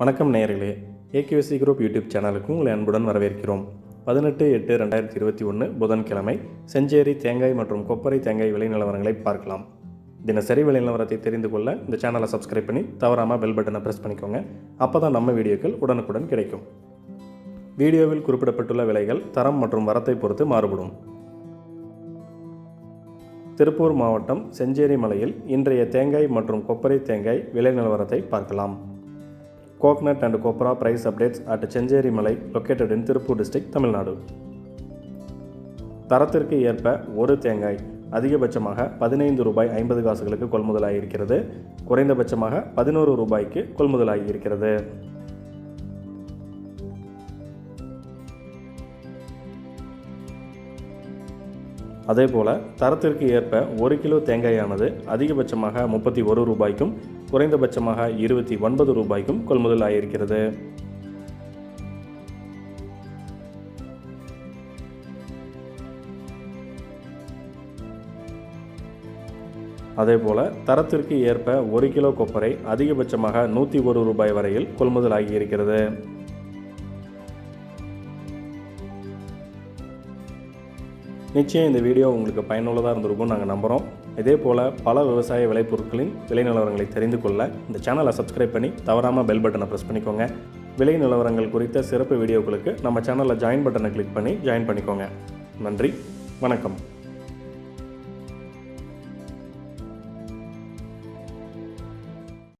வணக்கம் நேயர்களே. AKSC group YouTube சேனலுக்கு உங்களை அன்புடன் வரவேற்கிறோம். பதினெட்டு எட்டு ரெண்டாயிரத்தி இருபத்தி ஒன்று புதன்கிழமை செஞ்சேரி தேங்காய் மற்றும் கொப்பரை தேங்காய் விலை நிலவரங்களை பார்க்கலாம். தினசரி விலை நிலவரத்தை தெரிந்து கொள்ள இந்த சேனலை சப்ஸ்கிரைப் பண்ணி தவறாமல் பெல் பட்டனை ப்ரெஸ் பண்ணிக்கோங்க. அப்போ தான் நம்ம வீடியோக்கள் உடனுக்குடன் கிடைக்கும். வீடியோவில் குறிப்பிடப்பட்டுள்ள விலைகள் தரம் மற்றும் வரத்தை பொறுத்து மாறுபடும். திருப்பூர் மாவட்டம் செஞ்சேரி மலையில் இன்றைய தேங்காய் மற்றும் கொப்பரை தேங்காய் விலை நிலவரத்தை பார்க்கலாம். Coconut and copra price updates at Chencheri Malai located in Tiruppur district Tamil Nadu தரத்திற்கு ஏற்ப ஒரு தேங்காய் அதிகபட்சமாக பதினைந்து ரூபாய் ஐம்பது காசுகளுக்கு கொள்முதலாகி இருக்கிறது குறைந்தபட்சமாக பதினோரு ரூபாய்க்கு கொள்முதலாகி இருக்கிறது அதேபோல தரத்திற்கு ஏற்ப ஒரு கிலோ தேங்காயானது அதிகபட்சமாக முப்பத்தி ஒரு ரூபாய்க்கும் குறைந்தபட்சமாக இருபத்தி ஒன்பது ரூபாய்க்கும் கொள்முதல் ஆகியிருக்கிறது அதேபோல தரத்திற்கு ஏற்ப ஒரு கிலோ கொப்பரை அதிகபட்சமாக நூற்றி ஒரு ரூபாய் வரையில் கொள்முதல் ஆகியிருக்கிறது. நிச்சயம் இந்த வீடியோ உங்களுக்கு பயனுள்ளதாக இருந்திருக்கும் நாங்கள் நம்புகிறோம் இதே போல் பல விவசாய விளைபொருட்களின் விலை நிலவரங்களை தெரிந்து கொள்ள இந்த சேனலை சப்ஸ்கிரைப் பண்ணி தவறாமல் பெல் பட்டனை ப்ரெஸ் பண்ணிக்கோங்க. விலை நிலவரங்கள் குறித்த சிறப்பு வீடியோக்களுக்கு நம்ம சேனலில் ஜாயின் பட்டனை கிளிக் பண்ணி ஜாயின் பண்ணிக்கோங்க. நன்றி வணக்கம்.